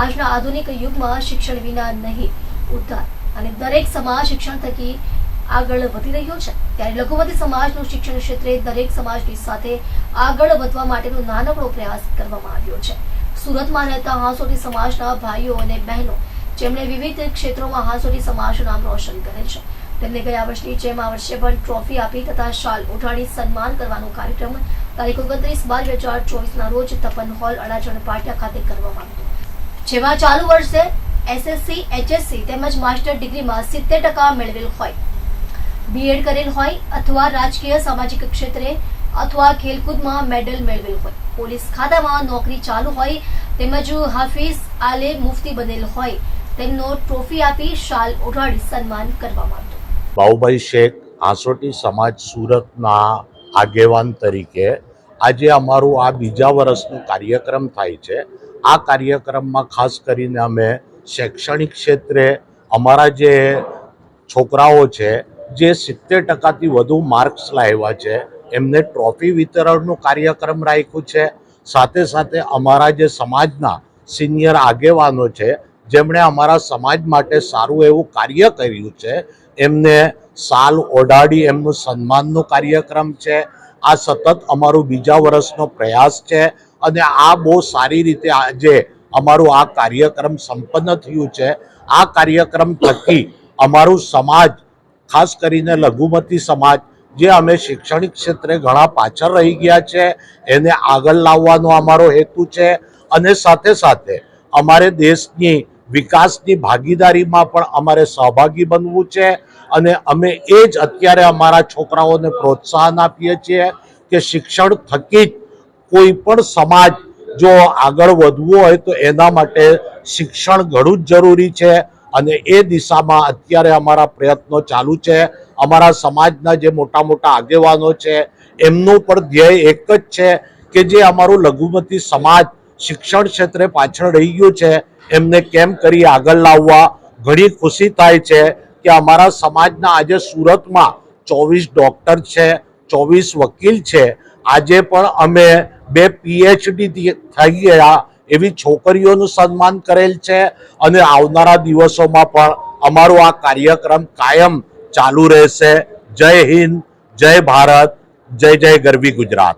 આજના આધુનિક યુગમાં શિક્ષણ વિના નહીં ઉદ્ધાર અને દરેક સમાજ શિક્ષણ થકી આગળ વધી રહ્યો છે. ત્યારે લઘુમતી સમાજનું શિક્ષણ ક્ષેત્રે દરેક સમાજની સાથે આગળ વધવા માટેનો નાનકડો પ્રયાસ કરવામાં આવ્યો છે. સુરતમાં રહેતા હાંસોટી સમાજના ભાઈઓ અને બહેનો જેમણે વિવિધ ક્ષેત્રોમાં હાંસોટી સમાજનું નામ રોશન કરે છે. તેમને ગયા વર્ષની જેમ આ વર્ષે પણ ટ્રોફી આપી તથા શાલ ઉઠાડી સન્માન કરવાનો કાર્યક્રમ તારીખ ઓગણત્રીસ બાર બે હજાર ચોવીસના રોજ તપન હોલ, અડાજણ, પાટિયા ખાતે કરવામાં આવ્યો જેમાં ચાલુ વર્ષે એસએસસી એચએસસી તેમજ માસ્ટર ડિગ્રીમાં સિત્તેર ટકા મેળવેલ હોય. બીએડ કરેલ હોય અથવા રાજકીય સામાજિક ક્ષેત્રે અથવા ખેલકૂદમાં મેડલ મેળવેલ હોય. પોલીસ ખાતામાં નોકરી ચાલુ હોય તેમજ હાફિઝ આલે મુફતી બનેલ હોય તેમનો ટ્રોફી આપી શાલ ઓઢાડી સન્માન કરવામાં આવ્યું બાઉભાઈ શેખ આસોટી સમાજ સુરતના આગેવાન તરીકે આજે અમારું આ બીજા વર્ષનો કાર્યક્રમ થાય છે. આ કાર્યક્રમમાં ખાસ કરીને અમે શૈક્ષણિક ક્ષેત્રે અમારા જે છોકરાઓ છે, જે સિત્તેર ટકાથી વધુ માર્ક્સ લાવ્યા છે, એમને ટ્રોફી વિતરણનું કાર્યક્રમ રાખ્યું છે. સાથે સાથે અમારા જે સમાજના સિનિયર આગેવાનો છે, જેમણે અમારા સમાજ માટે સારું એવું કાર્ય કર્યું છે, એમને સાલ ઓઢાડી એમનું સન્માનનો કાર્યક્રમ છે. આ સતત અમારું બીજા વર્ષનો પ્રયાસ છે. અને આ બહુ સારી રીતે આજે અમારું આ કાર્યક્રમ સંપન્ન થયું છે. આ કાર્યક્રમ થકી અમારું સમાજ, ખાસ કરીને લઘુમતી સમાજ, જે અમે શૈક્ષણિક ક્ષેત્રે ઘણા પાછળ રહી ગયા છે, એને આગળ લાવવાનો અમારો હેતુ છે. અને સાથે સાથે અમારે દેશની વિકાસની ભાગીદારીમાં પણ અમારે સહભાગી બનવું છે. અને અમે એ જ અત્યારે અમારા છોકરાઓને પ્રોત્સાહન આપીએ છીએ કે શિક્ષણ થકી જ કોઈ પણ સમાજ જો આગળ વધવું હોય તો એના માટે શિક્ષણ ઘણું જ જરૂરી છે અને એ દિશામાં અત્યારે અમારા પ્રયત્નો ચાલુ છે. અમારા સમાજના જે મોટા મોટા આગેવાનો છે, એમનું પણ ધ્યેય એક જ છે કે જે અમારું લઘુમતી સમાજ શિક્ષણ ક્ષેત્રે પાછળ રહી ગયું છે, એમને કેમ કરી આગળ લાવવા? ઘણી ખુશી થાય છે કે અમારા સમાજના આજે સુરતમાં ચોવીસ ડોક્ટર છે, ચોવીસ વકીલ છે. આજે પણ અમે બે પીએચડી થઈ ગયા, એવી છોકરીઓનું સન્માન કરેલ છે અને આવનારા દિવસોમાં પણ અમારો આ કાર્યક્રમ કાયમ ચાલુ રહેશે. જય હિન્દ, જય ભારત, જય જય ગરવી ગુજરાત.